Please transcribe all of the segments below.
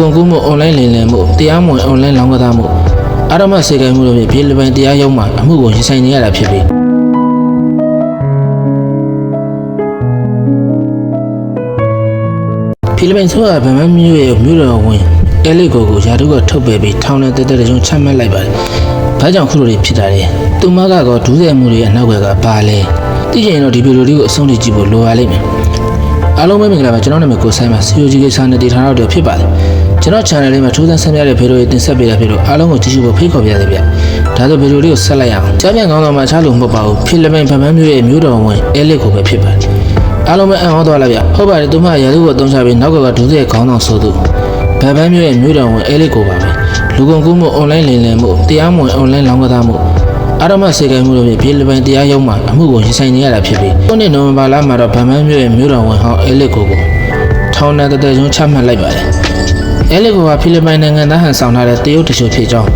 ကုန်ကူးမှုအွန်လိုင်းလင်လင်မှုတရားမဝင်အွန်လိုင်းလောင်းကစားမှုအာရမစေခိုင်းမှုတို့ဖြင့်ပြည်လပိုင်တရားရုံးမှာအမှုကိုရင်ဆိုင်နေရတာဖြစ်ပြီးပြည်လပိုင်ဆိုတာဗမာမျိုးရဲ့မြို့တော်ဝင်အဲလီကိုကိုယာတုကထုတ်ပယ်ပြီးထောင်နဲ့တက်တက်ကြုံချမှတ်လိုက်ပါတယ်။ဘာကြောင့်ခုလိုတွေဖြစ်တာလဲ။သူမကတော့ဒူးတဲ့မှုတွေရဲ့နောက်ွယ်ကဘာလဲ။သိချင်ရင်တော့ဒီဗီဒီယိုလေးကိုအဆုံးထိကြည့်ဖို့လိုပါလိမ့်မယ်။အားလုံးပဲမင်္ဂလာပါကျွန်တော်နာမည်ကိုဆိုင်ပါ COG ကိစ္စနဲ့တည်ထားတော့ဖြစ်ပါတယ် ကျွန်တော် channel လေးမှာထူးဆန်းဆန်းပြတဲ့ဗီဒီယိုတွေတင်ဆက်ပေးတာဖြစ်လို့အားလုံးကိုကြည့်ရှုဖို့ဖိတ်ခေါ်ပါရစေဗျဒါဆိုဗီဒီယိုလေးကိုဆက်လိုက်ရအောင်ကြားပြန်ကောင်းတော့မှချလို့မဟုတ်ပါဘူးဖိလစ်ပိုင်ဗမာမျိုးရဲ့မျိုးတော်ဝင်အဲလစ်ကိုပဲဖြစ်ပါတယ်အားလုံးပဲအံ့ဩသွားလိုက်ဗျဟုတ်ပါတယ်သူမရာသူကိုတုံးချပြီးနောက်ကကဒုစရိုက်ခေါင်းဆောင်ဆိုသူဗမာမျိုးရဲ့မျိုးတော်ဝင်အဲလစ်ကိုပါပဲလူကုန်ကူးမှု online လင်လင်မှုတရားမဝင် online လောင်းကစားမှုအာရမစေခိုင်းမှုတို့ဖြင့်ပြည်လပိုင်တရားရုံးမှာအမှုကိုရင်ဆိုင်နေရတာဖြစ်ပြီးခုနှစ်နိုဝင်ဘာလမှာတော့ဗမန်းမြို့ရဲ့မြို့တော်ဝန်ဟောင်းအဲလစ်ကိုကိုထောင်နဲ့တသက်ဆုံးချမှတ်လိုက်ပါတယ်။ အဲလစ်ကိုကဖိလစ်ပိုင်နိုင်ငံသားဟန်ဆောင်ထားတဲ့တရုတ်တချို့ဖြစ်ကြောင်း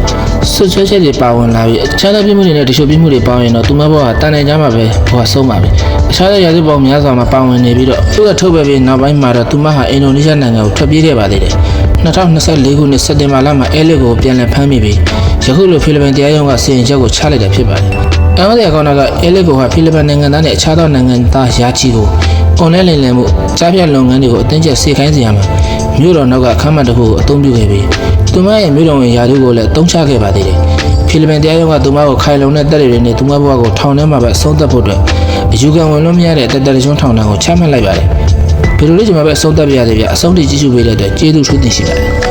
ဆွဆွဲချက်တွေပါဝင်လာပြီးအခြားသောပြည်မှုတွေနဲ့တချို့ပြည်မှုတွေပေါင်းရင်တော့သူမဘောကတန်နိုင်ကြမှာပဲဟိုကဆုံးပါပြီ။အခြားသောရာဇဝတ်ပေါင်းများစွာမှာပါဝင်နေပြီးတော့သူကထုတ်ပယ်ပြီးနောက်ပိုင်းမှာတော့သူမဟာအင်ဒိုနီးရှားနိုင်ငံကိုထွက်ပြေးခဲ့ပါသေးတယ်။2024ခုနှစ်စက်တင်ဘာလမှာအဲလစ်ကိုပြန်လည်ဖမ်းမိပြီးယခုလိုဖိလစ်ပိုင်တရားရုံးကစီရင်ချက်ကိုချလိုက်တာဖြစ်ပါတယ်။အန်ဟောတဲ့ကောင်ကအဲလစ်ကိုဟာဖိလစ်ပိုင်နိုင်ငံသားနဲ့အခြားသောနိုင်ငံသားယာချီကိုအွန်လိုင်းလင်လင်မှုကြားပြလုပ်ငန်းတွေကိုအတင်းကျပ်စေခိုင်းစီရမှာ မြို့တော်နောက်ကအခမ်းအနားတစ်ခုကိုအသုံးပြုခဲ့ပြီးသူမရဲ့မြို့တော်ဝင်ယာတို့ကိုလည်းတုံးချခဲ့ပါသေးတယ်။ဖိလစ်ပိုင်တရားရုံးကသူမကိုခိုင်လုံတဲ့တပ်တွေနဲ့သူမဘဝကိုထောင်ထဲမှာပဲအဆုံးသတ်ဖို့အတွက်အယူခံဝင်လို့မရတဲ့တပ်တပ်ချုံထောင်ဒဏ်ကိုချမှတ်လိုက်ပါတယ်။ဗီဒီယိုလေးကျွန်မပဲအဆုံးသတ်ပြရသေးဗျအဆုံးထိကြည့်ရှုပေးတဲ့အတွက်ကျေးဇူးထူးတင်ရှိပါတယ်